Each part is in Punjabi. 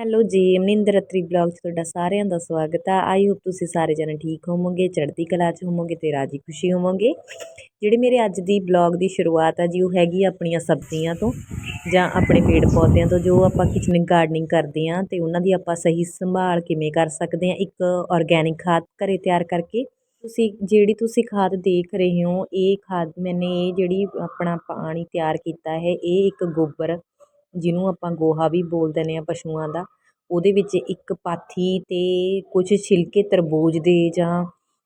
ਹੈਲੋ ਜੀ, ਮਨਿੰਦਰ ਅਤਰੀ ਬਲੌਗ 'ਚ ਤੁਹਾਡਾ ਸਾਰਿਆਂ ਦਾ ਸਵਾਗਤ ਆ। ਆਈ ਹੋਪ ਤੁਸੀਂ ਸਾਰੇ ਜਣੇ ਠੀਕ ਹੋਵੋਗੇ, ਚੜ੍ਹਦੀ ਕਲਾ 'ਚ ਹੋਵੋਗੇ ਤੇ ਰਾਜੀ ਖੁਸ਼ੀ ਹੋਵੋਗੇ। ਜਿਹੜੇ ਮੇਰੇ ਅੱਜ ਦੀ ਬਲੌਗ ਦੀ ਸ਼ੁਰੂਆਤ ਆ ਜੀ, ਉਹ ਹੈਗੀ ਆਪਣੀਆਂ ਸਬਜ਼ੀਆਂ ਤੋਂ ਜਾਂ ਆਪਣੇ ਪੇੜ ਪੌਦਿਆਂ ਤੋਂ, ਜੋ ਆਪਾਂ ਕਿਚਨ ਗਾਰਡਨਿੰਗ ਕਰਦੇ ਆ ਤੇ ਉਹਨਾਂ ਦੀ ਆਪਾਂ ਸਹੀ ਸੰਭਾਲ ਕਿਵੇਂ ਕਰ ਸਕਦੇ ਆ, ਇੱਕ ਆਰਗੈਨਿਕ ਖਾਦ ਘਰੇ ਤਿਆਰ ਕਰਕੇ। ਤੁਸੀਂ, ਜਿਹੜੀ ਤੁਸੀਂ ਖਾਦ ਦੇਖ ਰਹੇ ਹੋ, ਇਹ ਖਾਦ ਮੈਨੇ ਇਹ ਜਿਹੜੀ ਆਪਣਾ ਪਾਣੀ ਤਿਆਰ ਕੀਤਾ ਹੈ, ਇਹ ਇੱਕ ਗੋਬਰ ਜਿਹਨੂੰ ਆਪਾਂ ਗੋਹਾ ਵੀ ਬੋਲ ਦਿੰਦੇ ਹਾਂ ਪਸ਼ੂਆਂ ਦਾ, ਉਹਦੇ ਵਿੱਚ ਇੱਕ ਪਾਥੀ ਅਤੇ ਕੁਛ ਛਿਲਕੇ ਤਰਬੂਜ ਦੇ ਜਾਂ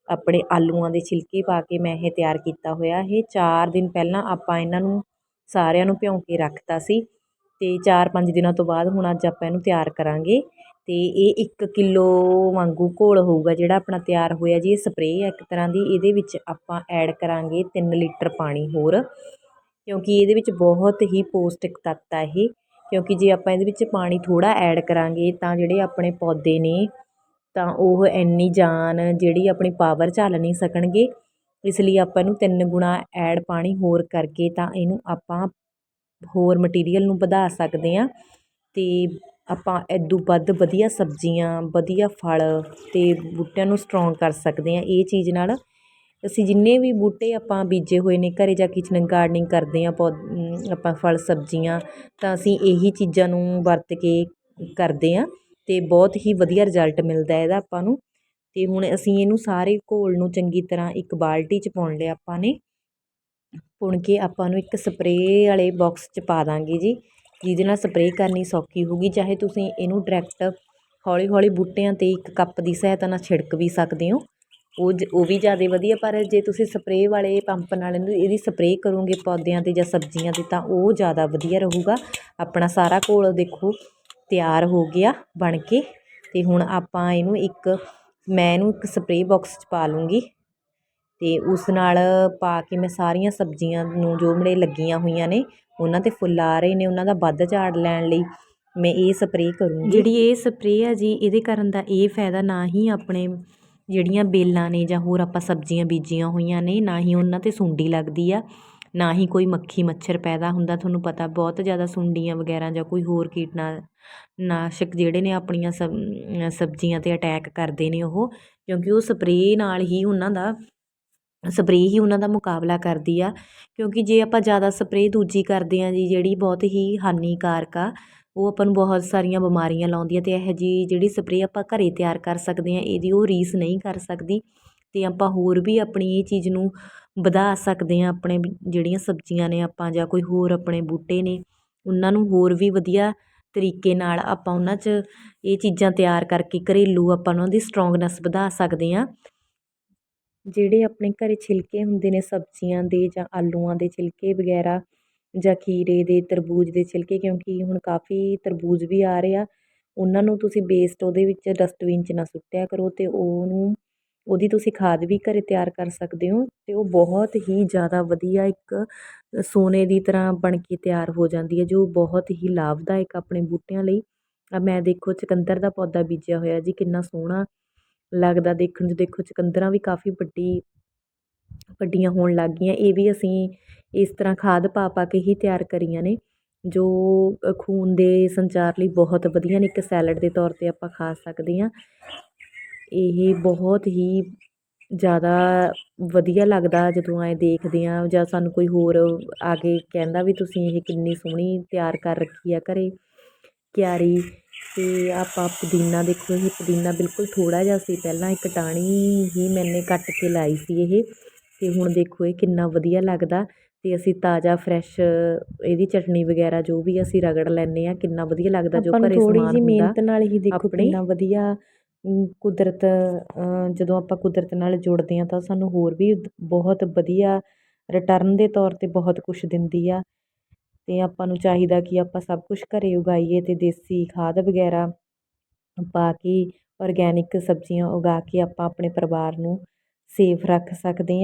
ਆਪਣੇ ਆਲੂਆਂ ਦੇ ਛਿਲਕੇ ਪਾ ਕੇ ਮੈਂ ਇਹ ਤਿਆਰ ਕੀਤਾ ਹੋਇਆ। ਇਹ ਚਾਰ ਦਿਨ ਪਹਿਲਾਂ ਆਪਾਂ ਇਹਨਾਂ ਨੂੰ ਸਾਰਿਆਂ ਨੂੰ ਭਿਉਂ ਕੇ ਰੱਖਤਾ ਸੀ ਅਤੇ ਚਾਰ ਪੰਜ ਦਿਨਾਂ ਤੋਂ ਬਾਅਦ ਹੁਣ ਅੱਜ ਆਪਾਂ ਇਹਨੂੰ ਤਿਆਰ ਕਰਾਂਗੇ ਅਤੇ ਇਹ ਇੱਕ ਕਿਲੋ ਵਾਂਗੂ ਘੋਲ ਹੋਊਗਾ ਜਿਹੜਾ ਆਪਣਾ ਤਿਆਰ ਹੋਇਆ ਜੀ। ਇਹ ਸਪਰੇਅ ਹੈ ਇੱਕ ਤਰ੍ਹਾਂ ਦੀ, ਇਹਦੇ ਵਿੱਚ ਆਪਾਂ ਐਡ ਕਰਾਂਗੇ ਤਿੰਨ ਲੀਟਰ ਪਾਣੀ ਹੋਰ। ਕਿਉਂਕਿ ਇਹਦੇ ਵਿੱਚ ਬਹੁਤ ਹੀ ਪੌਸ਼ਟਿਕ ਤੱਤ ਆ ਇਹ। ਕਿਉਂਕਿ ਜੇ ਆਪਾਂ ਇਹਦੇ ਵਿੱਚ ਪਾਣੀ ਥੋੜ੍ਹਾ ਐਡ ਕਰਾਂਗੇ ਤਾਂ ਜਿਹੜੇ ਆਪਣੇ ਪੌਦੇ ਨੇ, ਤਾਂ ਉਹ ਇੰਨੀ ਜਾਨ ਜਿਹੜੀ ਆਪਣੀ ਪਾਵਰ ਝੱਲ ਨਹੀਂ ਸਕਣਗੇ। ਇਸ ਲਈ ਆਪਾਂ ਇਹਨੂੰ ਤਿੰਨ ਗੁਣਾ ਐਡ ਪਾਣੀ ਹੋਰ ਕਰਕੇ ਤਾਂ ਇਹਨੂੰ ਆਪਾਂ ਹੋਰ ਮਟੀਰੀਅਲ ਨੂੰ ਵਧਾ ਸਕਦੇ ਹਾਂ। ਅਤੇ ਆਪਾਂ ਐਦੂ ਵੱਧ ਵਧੀਆ ਸਬਜ਼ੀਆਂ, ਵਧੀਆ ਫਲ ਅਤੇ ਬੂਟਿਆਂ ਨੂੰ ਸਟਰੋਂਗ ਕਰ ਸਕਦੇ ਹਾਂ। ਇਹ ਚੀਜ਼ ਨਾਲ ਅਸੀਂ ਜਿੰਨੇ ਵੀ ਬੂਟੇ ਆਪਾਂ ਬੀਜੇ ਹੋਏ ਨੇ, ਘਰੇ ਜਾਂ ਕਿਚਨ ਗਾਰਡਨਿੰਗ ਕਰਦੇ ਹਾਂ ਪੌ ਆਪਾਂ ਫਲ, ਸਬਜ਼ੀਆਂ, ਤਾਂ ਅਸੀਂ ਇਹੀ ਚੀਜ਼ਾਂ ਨੂੰ ਵਰਤ ਕੇ ਕਰਦੇ ਹਾਂ ਅਤੇ ਬਹੁਤ ਹੀ ਵਧੀਆ ਰਿਜ਼ਲਟ ਮਿਲਦਾ ਇਹਦਾ ਆਪਾਂ ਨੂੰ। ਅਤੇ ਹੁਣ ਅਸੀਂ ਇਹਨੂੰ ਸਾਰੇ ਘੋਲ ਨੂੰ ਚੰਗੀ ਤਰ੍ਹਾਂ ਇੱਕ ਬਾਲਟੀ 'ਚ ਪਾਉਣ ਲਿਆ ਆਪਾਂ ਨੇ, ਪੁਣ ਕੇ ਆਪਾਂ ਨੂੰ ਇੱਕ ਸਪਰੇਅ ਵਾਲੇ ਬਾਕਸ 'ਚ ਪਾ ਦਾਂਗੇ ਜੀ, ਜਿਹਦੇ ਨਾਲ ਸਪਰੇਅ ਕਰਨੀ ਸੌਖੀ ਹੋਊਗੀ। ਚਾਹੇ ਤੁਸੀਂ ਇਹਨੂੰ ਡਾਇਰੈਕਟ ਹੌਲੀ ਹੌਲੀ ਬੂਟਿਆਂ 'ਤੇ ਇੱਕ ਕੱਪ ਦੀ ਸਹਾਇਤਾ ਨਾਲ ਛਿੜਕ ਵੀ ਸਕਦੇ ਹੋ। ਉਹ ਜ, ਉਹ ਵੀ ਜ਼ਿਆਦਾ ਵਧੀਆ, ਪਰ ਜੇ ਤੁਸੀਂ ਸਪਰੇਅ ਵਾਲੇ ਪੰਪ ਨਾਲ ਇਹਨੂੰ, ਇਹਦੀ ਸਪਰੇਅ ਕਰੋਗੇ ਪੌਦਿਆਂ 'ਤੇ ਜਾਂ ਸਬਜ਼ੀਆਂ 'ਤੇ, ਤਾਂ ਉਹ ਜ਼ਿਆਦਾ ਵਧੀਆ ਰਹੇਗਾ। ਆਪਣਾ ਸਾਰਾ ਘੋਲ ਦੇਖੋ, ਤਿਆਰ ਹੋ ਗਿਆ ਬਣ ਕੇ ਅਤੇ ਹੁਣ ਆਪਾਂ ਇਹਨੂੰ ਇੱਕ, ਮੈਂ ਇਹਨੂੰ ਇੱਕ ਸਪਰੇਅ ਬਾਕਸ 'ਚ ਪਾ ਲੂੰਗੀ। ਅਤੇ ਉਸ ਨਾਲ ਪਾ ਕੇ ਮੈਂ ਸਾਰੀਆਂ ਸਬਜ਼ੀਆਂ ਨੂੰ ਜੋ ਮੇਰੇ ਲੱਗੀਆਂ ਹੋਈਆਂ ਨੇ, ਉਹਨਾਂ 'ਤੇ ਫੁੱਲ ਆ ਰਹੇ ਨੇ, ਉਹਨਾਂ ਦਾ ਵੱਧ ਝਾੜ ਲੈਣ ਲਈ ਮੈਂ ਇਹ ਸਪਰੇਅ ਕਰੂੰਗੀ। ਜਿਹੜੀ ਇਹ ਸਪਰੇਅ ਆ ਜੀ, ਇਹਦੇ ਕਰਨ ਦਾ ਇਹ ਫਾਇਦਾ ਨਾ ਹੀ ਆਪਣੇ ਜਿਹੜੀਆਂ ਬੇਲਾਂ ਨੇ ਜਾਂ ਹੋਰ ਆਪਾਂ ਸਬਜ਼ੀਆਂ ਬੀਜੀਆਂ ਹੋਈਆਂ ਨੇ, ਨਾ ਹੀ ਉਹਨਾਂ 'ਤੇ ਸੁੰਡੀ ਲੱਗਦੀ ਆ, ਨਾ ਹੀ ਕੋਈ ਮੱਖੀ ਮੱਛਰ ਪੈਦਾ ਹੁੰਦਾ, ਤੁਹਾਨੂੰ ਪਤਾ ਬਹੁਤ ਜ਼ਿਆਦਾ ਸੁੰਡੀਆਂ ਵਗੈਰਾ ਜਾਂ ਕੋਈ ਹੋਰ ਕੀਟਨਾ ਨਾਸ਼ਕ ਜਿਹੜੇ ਨੇ ਆਪਣੀਆਂ ਸਬਜ਼ੀਆਂ 'ਤੇ ਅਟੈਕ ਕਰਦੇ ਨੇ ਉਹ, ਕਿਉਂਕਿ ਉਹ ਸਪਰੇਅ ਨਾਲ ਹੀ ਉਹਨਾਂ ਦਾ ਸਪਰੇਅ ਹੀ ਉਹਨਾਂ ਦਾ ਮੁਕਾਬਲਾ ਕਰਦੀ ਆ, ਕਿਉਂਕਿ ਜੇ ਆਪਾਂ ਜ਼ਿਆਦਾ ਸਪਰੇਅ ਦੂਜੀ ਕਰਦੇ ਹਾਂ ਜੀ, ਜਿਹੜੀ ਬਹੁਤ ਹੀ ਹਾਨੀਕਾਰਕ ਆ ਉਹ ਆਪਾਂ ਨੂੰ ਬਹੁਤ ਸਾਰੀਆਂ ਬਿਮਾਰੀਆਂ ਲਾਉਂਦੀਆਂ ਅਤੇ ਇਹੋ ਜਿਹੀ ਜਿਹੜੀ ਸਪਰੇਅ ਆਪਾਂ ਘਰ ਤਿਆਰ ਕਰ ਸਕਦੇ ਹਾਂ, ਇਹਦੀ ਉਹ ਰੀਸ ਨਹੀਂ ਕਰ ਸਕਦੀ ਅਤੇ ਆਪਾਂ ਹੋਰ ਵੀ ਆਪਣੀ ਇਹ ਚੀਜ਼ ਨੂੰ ਵਧਾ ਸਕਦੇ ਹਾਂ, ਆਪਣੇ ਜਿਹੜੀਆਂ ਸਬਜ਼ੀਆਂ ਨੇ ਆਪਾਂ ਜਾਂ ਕੋਈ ਹੋਰ ਆਪਣੇ ਬੂਟੇ ਨੇ, ਉਹਨਾਂ ਨੂੰ ਹੋਰ ਵੀ ਵਧੀਆ ਤਰੀਕੇ ਨਾਲ ਆਪਾਂ ਉਹਨਾਂ 'ਚ ਇਹ ਚੀਜ਼ਾਂ ਤਿਆਰ ਕਰਕੇ ਘਰੇਲੂ ਆਪਾਂ ਉਹਨਾਂ ਦੀ ਸਟਰੋਂਗਨੈਸ ਵਧਾ ਸਕਦੇ ਹਾਂ। ਜਿਹੜੇ ਆਪਣੇ ਘਰੇ ਛਿਲਕੇ ਹੁੰਦੇ ਨੇ ਸਬਜ਼ੀਆਂ ਦੇ ਜਾਂ ਆਲੂਆਂ ਦੇ ਛਿਲਕੇ ਵਗੈਰਾ ਜਾਂ ਖੀਰੇ ਦੇ ਤਰਬੂਜ ਦੇ ਛਿਲਕੇ, ਕਿਉਂਕਿ ਹੁਣ ਕਾਫੀ ਤਰਬੂਜ ਵੀ ਆ ਰਹੇ ਆ, ਉਹਨਾਂ ਨੂੰ ਤੁਸੀਂ ਵੇਸਟ ਉਹਦੇ ਵਿੱਚ ਡਸਟਬਿਨ 'ਚ ਨਾ ਸੁੱਟਿਆ ਕਰੋ ਅਤੇ ਉਹਨੂੰ, ਉਹਦੀ ਤੁਸੀਂ ਖਾਦ ਵੀ ਘਰੇ ਤਿਆਰ ਕਰ ਸਕਦੇ ਹੋ ਅਤੇ ਉਹ ਬਹੁਤ ਹੀ ਜ਼ਿਆਦਾ ਵਧੀਆ ਇੱਕ ਸੋਨੇ ਦੀ ਤਰ੍ਹਾਂ ਬਣ ਕੇ ਤਿਆਰ ਹੋ ਜਾਂਦੀ ਹੈ, ਜੋ ਬਹੁਤ ਹੀ ਲਾਭਦਾਇਕ ਆਪਣੇ ਬੂਟਿਆਂ ਲਈ। ਆ ਮੈਂ ਦੇਖੋ ਚੁਕੰਦਰ ਦਾ ਪੌਦਾ ਬੀਜਿਆ ਹੋਇਆ ਜੀ, ਕਿੰਨਾ ਸੋਹਣਾ ਲੱਗਦਾ ਦੇਖਣ 'ਚ, ਦੇਖੋ ਚੁਕੰਦਰਾਂ ਵੀ ਕਾਫੀ ਵੱਡੀ, ਵੱਡੀਆਂ ਹੋਣ ਲੱਗ ਗਈਆਂ। ਇਹ ਵੀ ਅਸੀਂ ਇਸ ਤਰ੍ਹਾਂ ਖਾਦ ਪਾ ਪਾ ਕੇ ਹੀ ਤਿਆਰ ਕਰੀਆਂ ਨੇ, ਜੋ ਖੂਨ ਦੇ ਸੰਚਾਰ ਲਈ ਬਹੁਤ ਵਧੀਆ ਨੇ, ਇੱਕ ਸੈਲਡ ਦੇ ਤੌਰ 'ਤੇ ਆਪਾਂ ਖਾ ਸਕਦੇ ਹਾਂ। ਇਹ ਬਹੁਤ ਹੀ ਜ਼ਿਆਦਾ ਵਧੀਆ ਲੱਗਦਾ ਜਦੋਂ ਐਂ ਦੇਖਦੇ ਹਾਂ, ਜਾਂ ਸਾਨੂੰ ਕੋਈ ਹੋਰ ਆ ਕੇ ਕਹਿੰਦਾ ਵੀ ਤੁਸੀਂ ਇਹ ਕਿੰਨੀ ਸੋਹਣੀ ਤਿਆਰ ਕਰ ਰੱਖੀ ਆ ਘਰੇ ਕਿਆਰੀ ਅਤੇ ਆਪਾਂ ਪੁਦੀਨਾ ਦੇਖੋ, ਇਹ ਪੁਦੀਨਾ ਬਿਲਕੁਲ ਥੋੜ੍ਹਾ ਜਿਹਾ ਸੀ, ਪਹਿਲਾਂ ਇੱਕ ਟਾਹਣੀ ਹੀ ਮੈਨੇ ਕੱਟ ਕੇ ਲਾਈ ਸੀ ਇਹ ਅਤੇ ਹੁਣ ਦੇਖੋ ਇਹ ਕਿੰਨਾ ਵਧੀਆ ਲੱਗਦਾ। ਅਤੇ ਅਸੀਂ ਤਾਜ਼ਾ ਫਰੈਸ਼ ਇਹਦੀ ਚਟਨੀ ਵਗੈਰਾ ਜੋ ਵੀ ਅਸੀਂ ਰਗੜ ਲੈਂਦੇ ਹਾਂ ਕਿੰਨਾ ਵਧੀਆ ਲੱਗਦਾ ਜੋ ਘਰੇ ਸਮਾਨ ਹੁੰਦਾ ਮਿਹਨਤ ਨਾਲ ਹੀ ਦੇਖੋ ਕਿੰਨਾ ਵਧੀਆ ਕੁਦਰਤ ਜਦੋਂ ਆਪਾਂ ਕੁਦਰਤ ਨਾਲ ਜੁੜਦੇ ਹਾਂ ਤਾਂ ਸਾਨੂੰ ਹੋਰ ਵੀ ਬਹੁਤ ਵਧੀਆ ਰਿਟਰਨ ਦੇ ਤੌਰ 'ਤੇ ਬਹੁਤ ਕੁਛ ਦਿੰਦੀ ਆ। ਅਤੇ ਆਪਾਂ ਨੂੰ ਚਾਹੀਦਾ ਕਿ ਆਪਾਂ ਸਭ ਕੁਛ ਘਰੇ ਉਗਾਈਏ ਅਤੇ ਦੇਸੀ ਖਾਦ ਵਗੈਰਾ ਪਾ ਕੇ ਔਰਗੈਨਿਕ ਸਬਜ਼ੀਆਂ ਉਗਾ ਕੇ ਆਪਾਂ ਆਪਣੇ ਪਰਿਵਾਰ ਨੂੰ ਸੇਫ ਰੱਖ ਸਕਦੇ ਹਾਂ।